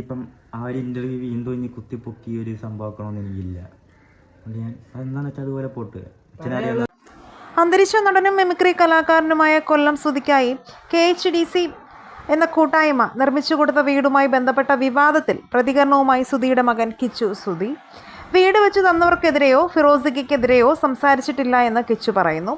ഇപ്പം ആ ഒരു ഇന്റർവ്യൂ വീണ്ടും ഇനി കുത്തിപ്പൊക്കി ഒരു സംഭവമാക്കണമെന്ന് എനിക്കില്ല. അതുകൊണ്ട് ഞാൻ അതെന്താണെന്ന് വെച്ചാൽ അതുപോലെ പോട്ട്. അന്തരിച്ച നടനും മിമിക്രി കലാകാരനുമായ കൊല്ലം സുതിക്കായി കെ എച്ച് ഡി സി എന്ന കൂട്ടായ്മ നിർമ്മിച്ചു കൊടുത്ത വീടുമായി ബന്ധപ്പെട്ട വിവാദത്തിൽ പ്രതികരണവുമായി സുധിയുടെ മകൻ കിച്ചു സുധി. വീട് വെച്ച് തന്നവർക്കെതിരെയോ ഫിറോസിക്കെതിരെയോ സംസാരിച്ചിട്ടില്ല എന്ന് കിച്ചു പറയുന്നു.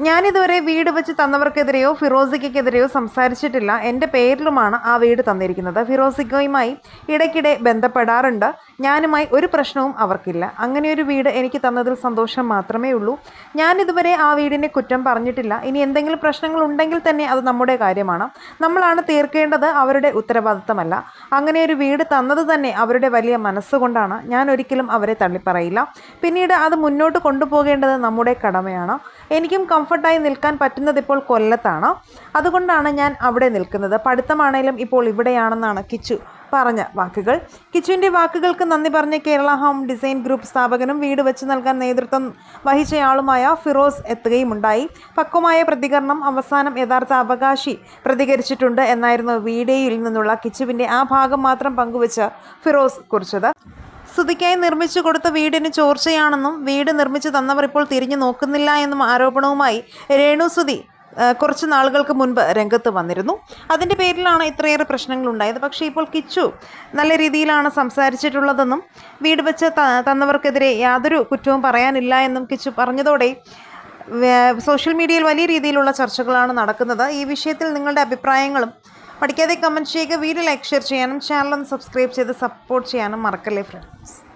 ഞാനിതുവരെ വീട് വെച്ച് തന്നവർക്കെതിരെയോ ഫിറോസിക്കെതിരെയോ സംസാരിച്ചിട്ടില്ല. എന്റെ പേരിലുമാണ് ആ വീട് തന്നിരിക്കുന്നത്. ഫിറോസിക്കയുമായി ഇടയ്ക്കിടെ ബന്ധപ്പെടാറുണ്ട്. ഞാനുമായി ഒരു പ്രശ്നവും അവർക്കില്ല. അങ്ങനെ ഒരു വീട് എനിക്ക് തന്നതിൽ സന്തോഷം മാത്രമേ ഉള്ളൂ. ഞാൻ ഇതുവരെ ആ വീടിനെ കുറ്റം പറഞ്ഞിട്ടില്ല. ഇനി എന്തെങ്കിലും പ്രശ്നങ്ങൾ ഉണ്ടെങ്കിൽ തന്നെ അത് നമ്മുടെ കാര്യമാണ്. നമ്മളാണ് തീർക്കേണ്ടത് അവരുടെ ഉത്തരവാദിത്തമല്ല. അങ്ങനെ ഒരു വീട് തന്നത് തന്നെ അവരുടെ വലിയ മനസ്സുകൊണ്ടാണ്. ഞാൻ ഒരിക്കലും അവരെ തള്ളിപ്പറയില്ല. പിന്നീട് അത് മുന്നോട്ട് കൊണ്ടുപോകേണ്ടത് നമ്മുടെ കടമയാണ്. എനിക്കും കംഫർട്ടായി നിൽക്കാൻ പറ്റുന്നത് ഇപ്പോൾ കൊല്ലത്താണ്. അതുകൊണ്ടാണ് ഞാൻ അവിടെ നിൽക്കുന്നത്. പഠിത്തമാണേലും ഇപ്പോൾ ഇവിടെയാണെന്നാണ് കിച്ചു പറഞ്ഞ വാക്കുകൾ. കിച്ചുവിന്റെ വാക്കുകൾക്ക് നന്ദി പറഞ്ഞ കേരള ഹോം ഡിസൈൻ ഗ്രൂപ്പ് സ്ഥാപകനും വീട് വെച്ച് നൽകാൻ നേതൃത്വം വഹിച്ചയാളുമായ ഫിറോസ് എത്തുകയുമുണ്ടായി. പക്വമായ പ്രതികരണം അവസാനം യഥാർത്ഥ അവകാശി പ്രതികരിച്ചിട്ടുണ്ട് എന്നായിരുന്നു വീഡിയോയിൽ നിന്നുള്ള കിച്ചുവിന്റെ ആ ഭാഗം മാത്രം പങ്കുവച്ച് ഫിറോസ് കുറിച്ചത്. സ്തുതിക്കായി നിർമ്മിച്ചു കൊടുത്ത വീടിന് ചോർച്ചയാണെന്നും വീട് നിർമ്മിച്ചു തന്നവർ ഇപ്പോൾ തിരിഞ്ഞു നോക്കുന്നില്ല എന്നും ആരോപണവുമായി രേണു ആ, കുറച്ച് നാളുകൾക്ക് മുൻപ് രംഗത്ത് വന്നിരുന്നു. അതിന്റെ പേരിലാണ് ഇത്രയേറെ പ്രശ്നങ്ങൾ ഉണ്ടായത് പക്ഷേ ഇപ്പോൾ കിച്ചു നല്ല രീതിയിലാണ് സംസാരിച്ചിട്ടുള്ളതെന്നും വീട് വെച്ച് തന്നവർക്കെതിരെ യാതൊരു കുറ്റവും പറയാനില്ല എന്നും കിച്ചു പറഞ്ഞതോടെ സോഷ്യൽ മീഡിയയിൽ വലിയ രീതിയിലുള്ള ചർച്ചകളാണ് നടക്കുന്നത്. ഈ വിഷയത്തിൽ നിങ്ങളുടെ അഭിപ്രായങ്ങളും പഠിക്കാതെ കമന്റ് ചെയ്യുക വീഡിയോ ലൈക്ക് ഷെയർ ചെയ്യാനും ചാനൽ ഒന്ന് സബ്സ്ക്രൈബ് ചെയ്ത് സപ്പോർട്ട് ചെയ്യാനും മറക്കല്ലേ ഫ്രണ്ട്സ്